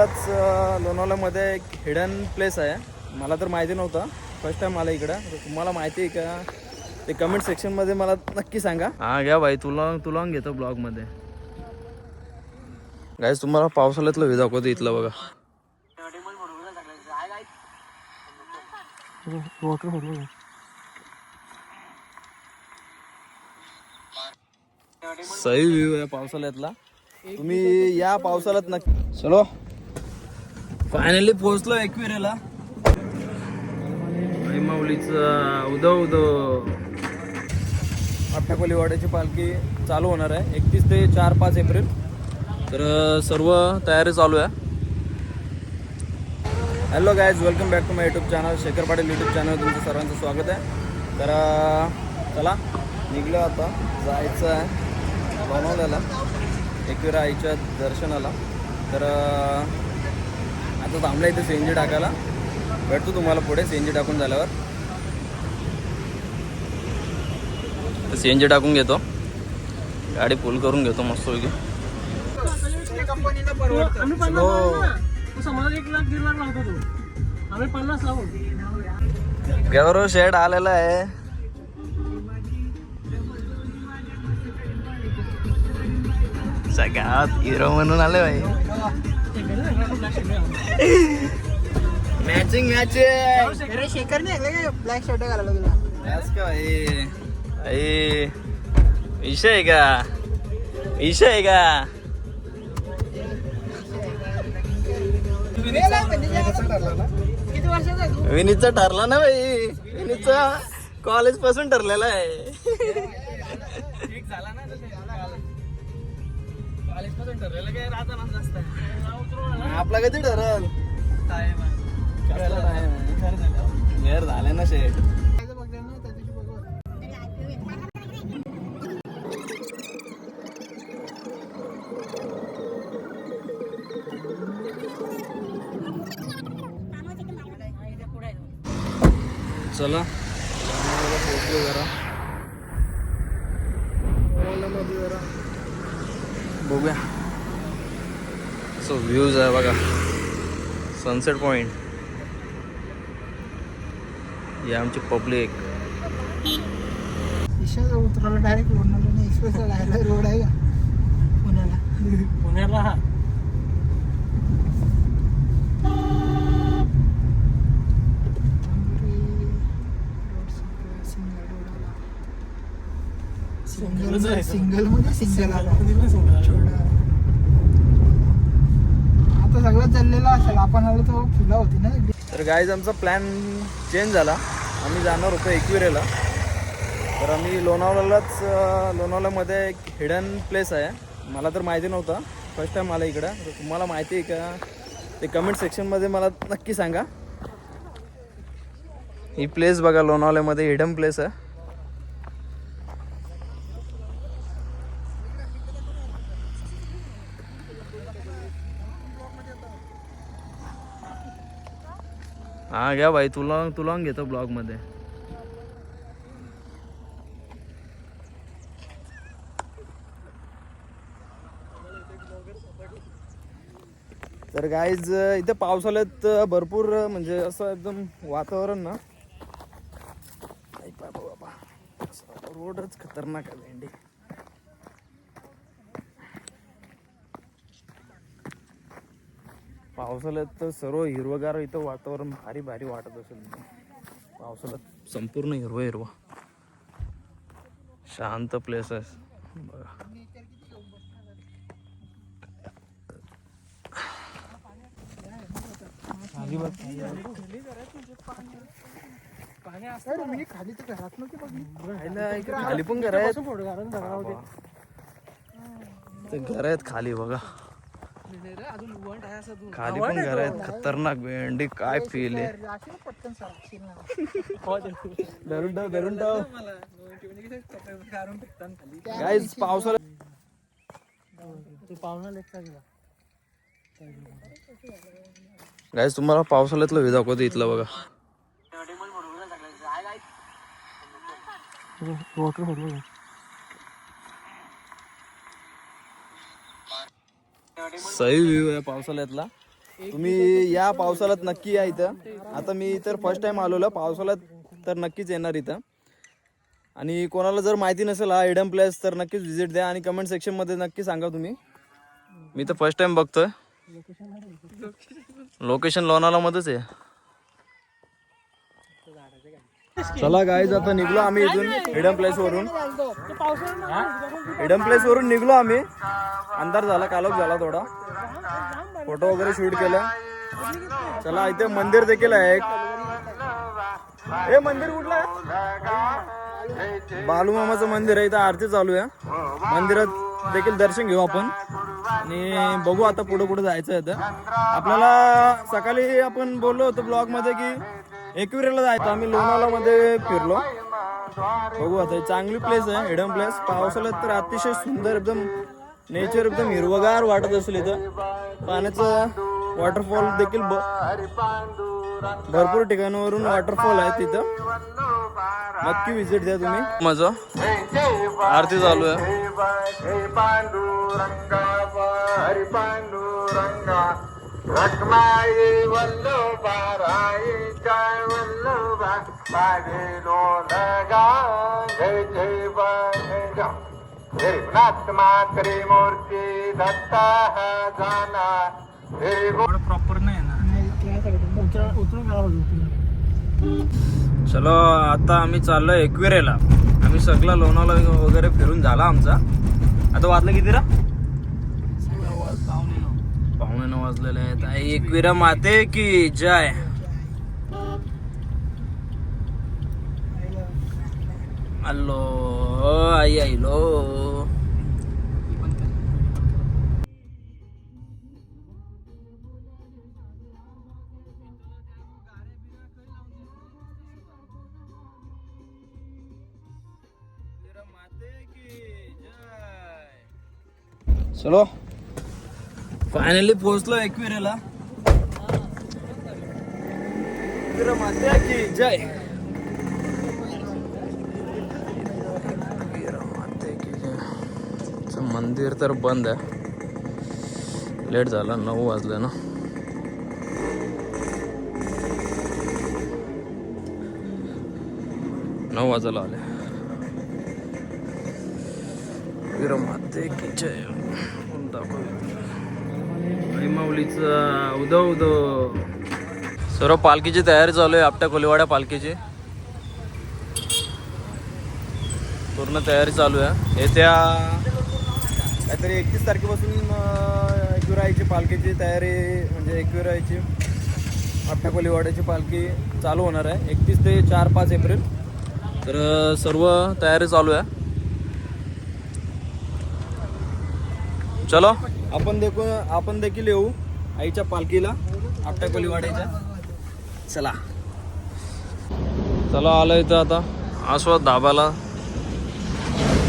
अं, लोणावळ्यामध्ये एक hidden place आहे. मला तर माहिती नव्हतं. फर्स्ट टाइम आला इकडं. तुम्हाला माहिती आहे का? ते कमेंट सेक्शनमध्ये मला नक्की सांगा. हा घ्या भाई तुला तुला घेतो ब्लॉगमध्ये गाईज तुम्हाला पावसाळ्यातलं व्ह्यू दाखवतो इथलं बघा. सही व्ह्यू आहे पावसाळ्यातला. तुम्ही या पावसाळ्यात नक्की चलो. फायनली पोहोचलो एकविरेला. माऊलीचा उदो उदो अट्टाकोली वाड्याची पालखी चालू होणार आहे. एकतीस ते चार पाच एप्रिल. तर सर्व तयारी चालू आहे. Hello guys welcome back to my YouTube channel Shekhar Patil YouTube channel तुमचं सर्वांचं स्वागत आहे. तर चला निघलो आता. जायचं आहे बनवलेला एकविरा आईच्या दर्शनाला. तर आता थांबलं इथे सी एन जी टाकायला. भेटतो तुम्हाला पुढे सी एन जी टाकून झाल्यावर. सी एन जी टाकून घेतो. गाडी फुल करून घेतो मस्त पैकी लावू गौरव शेड आलेला आहे. सगळ्यात हिरो म्हणून आले भाई. मॅचिंग मॅचिंग अरे शेखर नाही ब्लॅक शर्ट घालायला तुला? का विषय आहे का? विषय आहे का? किती वर्षाचा तू? विनीतचा ठरला ना भाई. विनीतचा कॉलेजपासून ठरलेला आहे. आपला कधी ठरल? घर झाले ना शेठ. काय बघणार ना त्या दिवशी बघू चला. पोहोचलो जरा बघूया. सो व्ह्यूज आहे बघा. सनसेट पॉइंट ही आमची पब्लिक उतराला डायरेक्ट लोणावळा नाही एक्सप्रेसला जायला रोड आहे का पुण्याला. पुण्याला हा. सिंगलमध्ये सिंगल आला छोटा. आता सगळं चाललेलं असेल आपण आलो तर फुला होती ना. तर गाईज आमचा प्लॅन चेंज झाला. आम्ही जाणार होतो एकविरेला तर आम्ही लोणावळ्यालाच लोणावळ्यामध्ये एक हिडन प्लेस आहे. मला तर माहिती नव्हतं. फर्स्ट टाइम आला इकडं. तर तुम्हाला माहिती आहे का? ते कमेंट सेक्शनमध्ये मला नक्की सांगा. ही प्लेस बघा लोणावळ्यामध्ये हिडन प्लेस आहे. हा घ्या भाई तुला तुला घेतो ब्लॉगमध्ये. तर गाईज इथे पावसाळ्यात भरपूर म्हणजे असं एकदम वातावरण ना. बाबा बाबा. रोडच खतरनाक आहे भेंडी. पावसाळ्यात तर सर्व हिरवगार इथं वातावरण भारी भारी वाटत असेल. पावसाळ्यात संपूर्ण हिरवं हिरवं. शांत प्लेस आहे. बघा. खाली पण घर आहेत. घर आहेत खाली बघा. अजून वंट आहे असं तू खाली पण घर आहेत. खतरनाक भेंडी. काय फील आहे? अशी ना पटकन सर ना धरून ठेव धरून ठेव गाईज पावसाळ्यात तू पाहुणा गेला गाईज तुम्हाला पावसाळ्यातलं दाखवतो इथलं बघा. वॉटर फोटो सही व्ह्यू आहे पावसाळ्यातला. तुम्ही या पावसाळ्यात नक्की या इथं. आता मी तर फर्स्ट टाइम आलेलो. पावसाळ्यात तर नक्कीच येणार इथं. आणि कोणाला जर माहिती नसेल हा एडम प्लेस तर नक्कीच व्हिजिट द्या आणि कमेंट सेक्शनमध्ये नक्की सांगा तुम्ही. मी तर फर्स्ट टाइम बघतोय. लोकेशन लोणावळामध्येच आहे. चला गाईज आता निघलो आम्ही इथून हिडन प्लेस वरून. हिडन प्लेस वरून निघलो आम्ही. अंधार झाला कालोख झाला थोडा. फोटो वगैरे शूट केलं. चला इथे मंदिर देखील आहे एक. हे मंदिर कुठलं आहे? मंदिर आहे इथं आरती चालू आहे. मंदिरात देखील दर्शन घेऊ आपण. आणि बघू आता पुढे कुठे जायचं आहे तर आपल्याला सकाळी आपण बोललो होतो ब्लॉगमध्ये की एकविरेला जायचं. आम्ही लोणावळा मध्ये फिरलो. बघू आता चांगली प्लेस आहे हिडन प्लेस पावसाळ्यात तर अतिशय सुंदर एकदम नेचर एकदम हिरवगार वाटत असेल इथं. पाण्याचं वॉटरफॉल देखील ब- भरपूर ठिकाणावरून वॉटरफॉल आहे तिथं. नक्की विजिट द्या तुम्ही. माझं आरती चालू आहे. रखमाई वल्लभा राई जय वल्लभा पाहिलो लगा जय जय बनेगा नाथ माकरी मूर्ती दत्ता हा जाना। प्रॉपर नाही ना उतरून चलो आता आम्ही चाललो एकविरेला. आम्ही सगळं लोणावळा वगैरे फिरून झाला आमचा. आता वाजलं किती रा पाहुणे नऊ वाजलेले आहेत. आई एकविरा माते की जय. हॅलो आई आईलो. चलो. फायनली पोहोचलो एकविरेला. एकविरा की? जय. की मंदिर तर बंद आहे. लेट झाला नऊ वाजले ना. नऊ वाजायला आले. विरमाते की जय? दाखव माऊलीचा उदो उदो सर्व पालखीची तयारी चालू आहे आपट्या कोलिवाड्या पालखीची. पूर्ण तयारी चालू आहे. येत्या काहीतरी एकतीस तारखेपासून एकविराईची पालखीची तयारी म्हणजे एकविराईची आपट्या कोलीवाड्याची पालखी चालू होणार आहे. एकतीस ते चार पाच एप्रिल. तर सर्व तयारी चालू आहे. चलो आपण देखू आपण देखील येऊ आईच्या पालखीला आपट्या कोलीवाड्याच्या चला चला आलं इथं आता आस्वाद धाबाला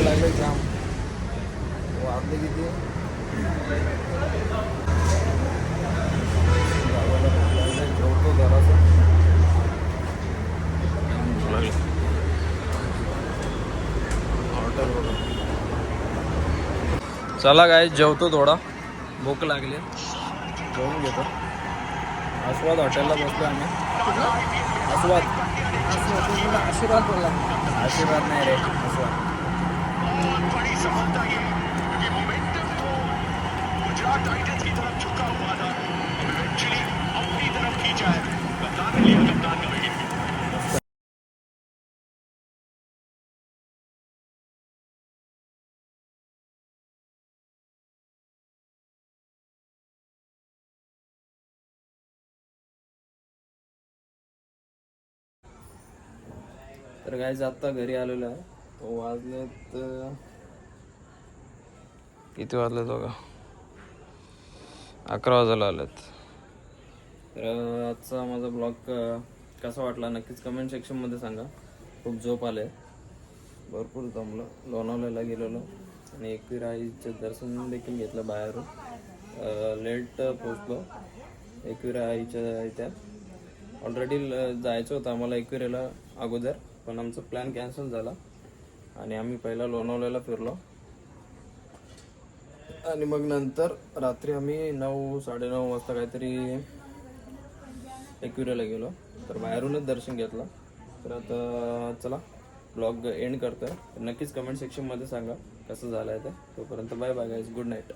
लागले जाम वाजले किती जेवतो जरासं. बघा. चला काय जेवतो थोडा. भूक लागली. जेवून घेतो. आस्वाद हॉटेलला बसतो आम्ही. आस्वाद. आशीर्वाद बोलला आशीर्वाद नाही रे आस्वाद. तर काय आत्ता घरी आलेलो आहे. वाजलेत अं, किती वाजलेत बघा? अकरा वाजायला आलेत. तर आजचा माझा ब्लॉग कसा वाटला नक्कीच कमेंट सेक्शनमध्ये सांगा. खूप झोप आले. भरपूर जमलं. लोणावळ्याला गेलेलो. आणि एकवीर आईचं दर्शन देखील घेतलं बाहेरून. लेट पोचलो एकवीर आईच्या इथे. ऑलरेडी जायचं होतं आम्हाला एकविरेला अगोदर. पण आमचा प्लॅन कॅन्सल झाला. आणि आम्ही पहिला लोणावळ्याला फिरलो. आणि मग नंतर रात्री आम्ही नऊ साडेनऊ वाजता काहीतरी एकविराला गेलो. तर बाहेरूनच दर्शन घेतलं. तर आता चला ब्लॉग एंड करतोय. तर नक्कीच कमेंट सेक्शनमध्ये सांगा कसं झालं आहे ते. तोपर्यंत bye bye guys good night